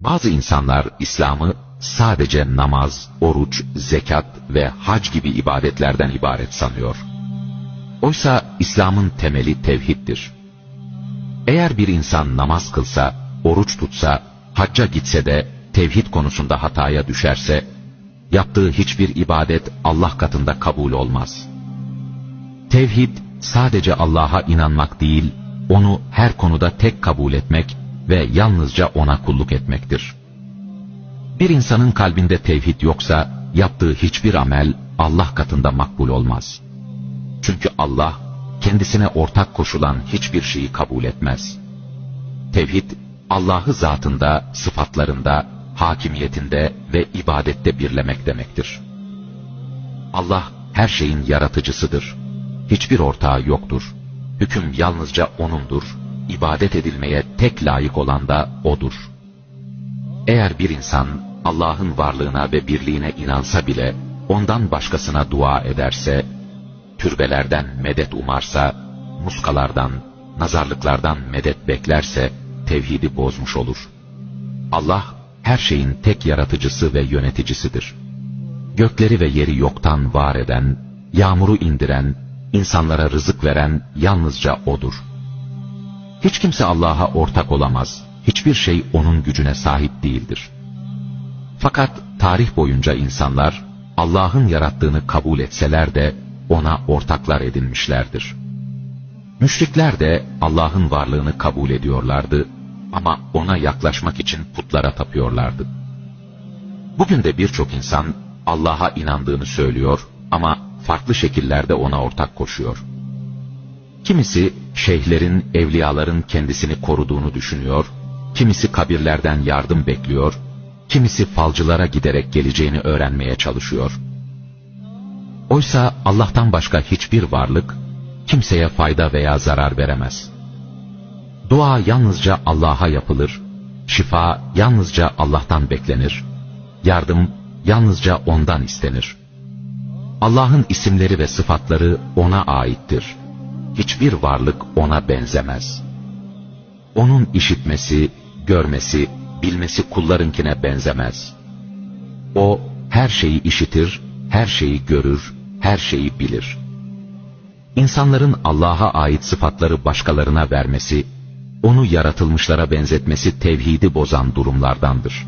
Bazı insanlar İslam'ı sadece namaz, oruç, zekat ve hac gibi ibadetlerden ibaret sanıyor. Oysa İslam'ın temeli tevhiddir. Eğer bir insan namaz kılsa, oruç tutsa, hacca gitse de tevhid konusunda hataya düşerse, yaptığı hiçbir ibadet Allah katında kabul olmaz. Tevhid sadece Allah'a inanmak değil, onu her konuda tek kabul etmek ve yalnızca ona kulluk etmektir. Bir insanın kalbinde tevhid yoksa, yaptığı hiçbir amel Allah katında makbul olmaz. Çünkü Allah, kendisine ortak koşulan hiçbir şeyi kabul etmez. Tevhid, Allah'ı zatında, sıfatlarında, hakimiyetinde ve ibadette birlemek demektir. Allah, her şeyin yaratıcısıdır. Hiçbir ortağı yoktur. Hüküm yalnızca O'nundur. İbadet edilmeye tek layık olan da O'dur. Eğer bir insan Allah'ın varlığına ve birliğine inansa bile, ondan başkasına dua ederse, türbelerden medet umarsa, muskalardan, nazarlıklardan medet beklerse, tevhidi bozmuş olur. Allah, her şeyin tek yaratıcısı ve yöneticisidir. Gökleri ve yeri yoktan var eden, yağmuru indiren, insanlara rızık veren yalnızca O'dur. Hiç kimse Allah'a ortak olamaz, hiçbir şey O'nun gücüne sahip değildir. Fakat tarih boyunca insanlar, Allah'ın yarattığını kabul etseler de, O'na ortaklar edinmişlerdir. Müşrikler de Allah'ın varlığını kabul ediyorlardı ama O'na yaklaşmak için putlara tapıyorlardı. Bugün de birçok insan Allah'a inandığını söylüyor ama farklı şekillerde ona ortak koşuyor. Kimisi şeyhlerin, evliyaların kendisini koruduğunu düşünüyor, kimisi kabirlerden yardım bekliyor, kimisi falcılara giderek geleceğini öğrenmeye çalışıyor. Oysa Allah'tan başka hiçbir varlık kimseye fayda veya zarar veremez. Dua yalnızca Allah'a yapılır, şifa yalnızca Allah'tan beklenir, yardım yalnızca O'ndan istenir. Allah'ın isimleri ve sıfatları O'na aittir. Hiçbir varlık O'na benzemez. O'nun işitmesi, görmesi, bilmesi kullarınkine benzemez. O her şeyi işitir, her şeyi görür, her şeyi bilir. İnsanların Allah'a ait sıfatları başkalarına vermesi, onu yaratılmışlara benzetmesi tevhidi bozan durumlardandır.